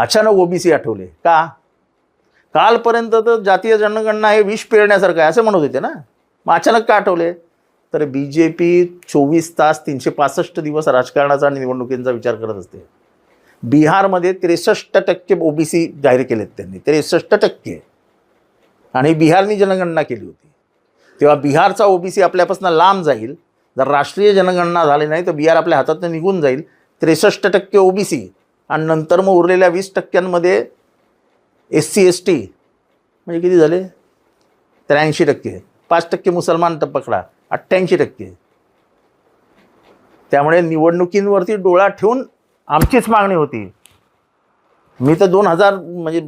अचानक ओबीसी आठवले. का? कालपर्यंत तर जातीय जनगणना हे विष पेरण्यासारखं आहे असं म्हणत होते ना. मग अचानक का आठवले? तर बी जे पी चोवीस तास तीनशे पासष्ट दिवस राजकारणाचा आणि निवडणुकींचा विचार करत असते. बिहारमध्ये त्रेसष्ट टक्के ओबीसी जाहीर केलेत त्यांनी. त्रेसष्ट टक्के. आणि बिहारनी जनगणना केली होती. तेव्हा बिहारचा ओबीसी आपल्यापासून लांब जाईल. जर राष्ट्रीय जनगणना झाली नाही तर बिहार आपल्या हातातून निघून जाईल. त्रेसष्ट टक्के ओबीसी. आणि नंतर मग उरलेल्या वीस टक्क्यांमध्ये एस सी एस टी म्हणजे किती झाले? त्र्याऐंशी टक्के. पाच टक्के मुसलमान तर पकडा अठ्ठ्याऐंशी टक्के. त्यामुळे निवडणुकींवरती डोळा ठेवून आमचीच मागणी होती. मी तर दोन हजार म्हणजे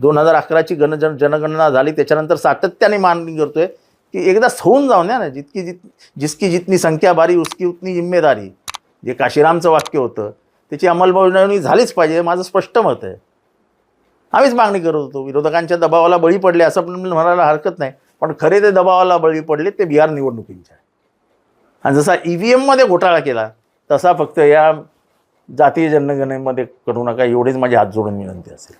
दोन हजार अकराची गण जन जनगणना झाली त्याच्यानंतर सातत्याने मागणी करतोय की एकदा होऊन जाऊन द्या ना जितकी जित जिसकी जितनी संख्या भारी उसकी उतनी जिम्मेदारी. जे काशीरामचं वाक्य होतं त्याची अंमलबजावणी झालीच पाहिजे माझं स्पष्ट मत आहे. आम्हीच मागणी करत होतो विरोधकांच्या दबावाला बळी पडले असं पण म्हणायला हरकत नाही पण खरे ते दबावाला बळी पडले ते बिहार निवडणुकींच्या. आणि जसा ई व्ही एममध्ये घोटाळा केला तसा फक्त या जातीय जनगणनेमध्ये करू नका एवढीच माझी हात जोडून विनंती असेल.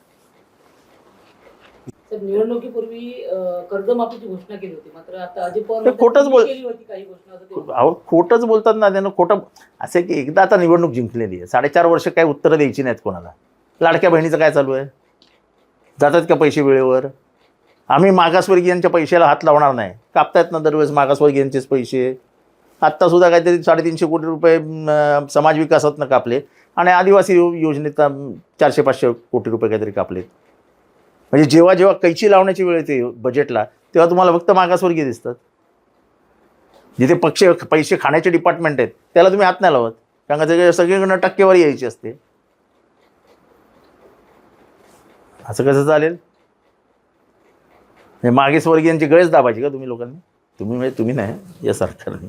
तर निवडणुकीपूर्वी कर्जमाफीची घोषणा केली होती. मात्र आता अजित पवार खोटंच बोल- काही घोषणा. अहो खोटंच बोलतात ना त्यानं खोटं असं की एकदा आता निवडणूक जिंकलेली आहे. साडेचार वर्ष काय उत्तरं द्यायची नाहीत कोणाला. लाडक्या बहिणीचं काय चालू आहे? जातात का पैसे वेळेवर? आम्ही मागासवर्गीयांच्या पैशाला हात लावणार नाही. कापतायत ना दरवेळेस मागासवर्गीयांचेच पैसे. आत्तासुद्धा काहीतरी साडेतीनशे कोटी रुपये समाज विकासातनं कापले. आणि आदिवासी योजनेत चारशे पाचशे कोटी रुपये काहीतरी कापलेत. म्हणजे जेव्हा जेव्हा कैची लावण्याची वेळ येते बजेटला तेव्हा तुम्हाला फक्त मागासवर्गीय दिसतात. जिथे पक्ष पैसे खाण्याचे डिपार्टमेंट आहेत त्याला तुम्ही हात नाही लावत. कारण का सगळीकडनं टक्केवारी यायची असते. असं कसं चालेल? हे मागेस्वर्गीयांची गळेच दाबायची का तुम्ही लोकांनी? तुम्ही म्हणजे तुम्ही नाही या सरकारने